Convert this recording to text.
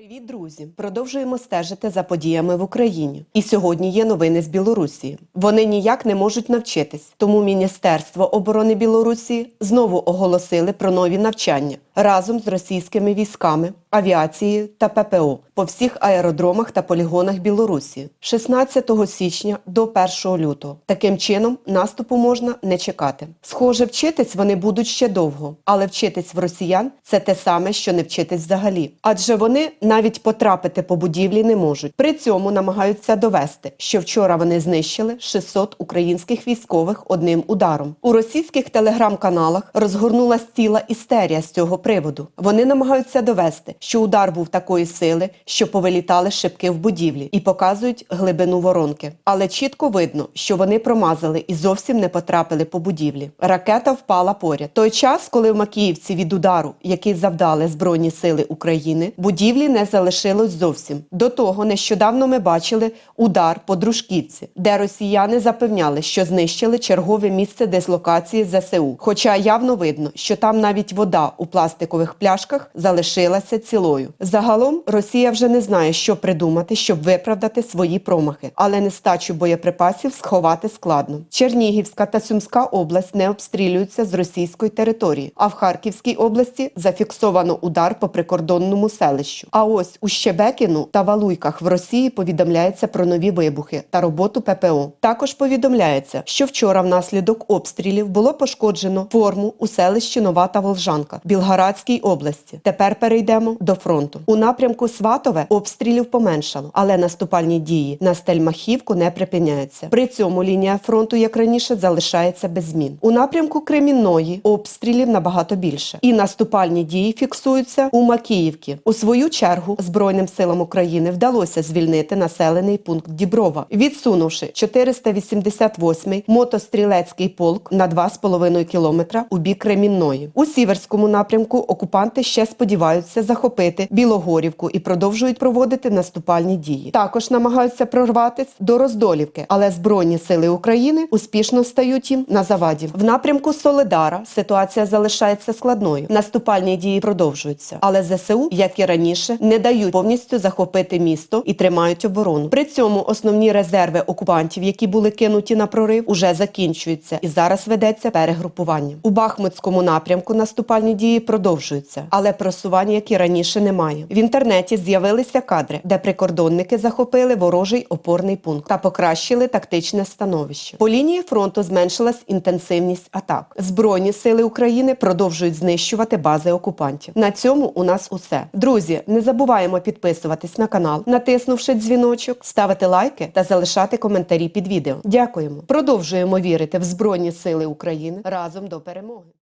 Привіт, друзі! Продовжуємо стежити за подіями в Україні. І сьогодні є новини з Білорусі. Вони ніяк не можуть навчитись, тому Міністерство оборони Білорусі знову оголосили про нові навчання разом з російськими військами, авіацією та ППО по всіх аеродромах та полігонах Білорусі 16 січня до 1 лютого. Таким чином наступу можна не чекати. Схоже, вчитись вони будуть ще довго, але вчитись в росіян це те саме, що не вчитись взагалі. Адже вони навіть потрапити по будівлі не можуть. При цьому намагаються довести, що вчора вони знищили 600 українських військових одним ударом. У російських телеграм-каналах розгорнулась ціла істерія з цього приводу. Вони намагаються довести, що удар був такої сили, що повилітали шибки в будівлі і показують глибину воронки. Але чітко видно, що вони промазали і зовсім не потрапили по будівлі. Ракета впала поряд. Той час, коли в Макіївці від удару, який завдали Збройні сили України, будівлі не залишилось зовсім. До того нещодавно ми бачили удар по Дружківці, де росіяни запевняли, що знищили чергове місце дислокації ЗСУ. Хоча явно видно, що там навіть вода у пластикових пляшках залишилася цілою. Загалом Росія вже не знає, що придумати, щоб виправдати свої промахи, але нестачу боєприпасів сховати складно. Чернігівська та Сумська область не обстрілюються з російської території, а в Харківській області зафіксовано удар по прикордонному селищу. А ось у Щебекіну та Валуйках в Росії повідомляється про нові вибухи та роботу ППО. Також повідомляється, що вчора внаслідок обстрілів було пошкоджено форму у селищі Нова та Волжанка Білградській області. Тепер перейдемо до фронту. У напрямку Сватове обстрілів поменшало, але наступальні дії на Стельмахівку не припиняються. При цьому лінія фронту, як раніше, залишається без змін. У напрямку Кремінної обстрілів набагато більше, і наступальні дії фіксуються у Макіївці. У свою чергу Збройним силам України вдалося звільнити населений пункт Діброва, відсунувши 488-й мотострілецький полк на 2,5 кілометра у бік Кремінної. У сіверському напрямку окупанти ще сподіваються захопити Білогорівку і продовжують проводити наступальні дії. Також намагаються прорватися до Роздолівки, але Збройні сили України успішно стають їм на заваді. В напрямку Соледара ситуація залишається складною. Наступальні дії продовжуються, але ЗСУ, як і раніше, не дають повністю захопити місто і тримають оборону. При цьому основні резерви окупантів, які були кинуті на прорив, уже закінчуються, і зараз ведеться перегрупування. У Бахмутському напрямку наступальні дії продовжуються, але просування, як і раніше, немає. В інтернеті з'явилися кадри, де прикордонники захопили ворожий опорний пункт та покращили тактичне становище. По лінії фронту зменшилась інтенсивність атак. Збройні сили України продовжують знищувати бази окупантів. На цьому у нас усе. Друзі, не забуваємо підписуватись на канал, натиснувши дзвіночок, ставити лайки та залишати коментарі під відео. Дякуємо. Продовжуємо вірити в Збройні Сили України разом до перемоги.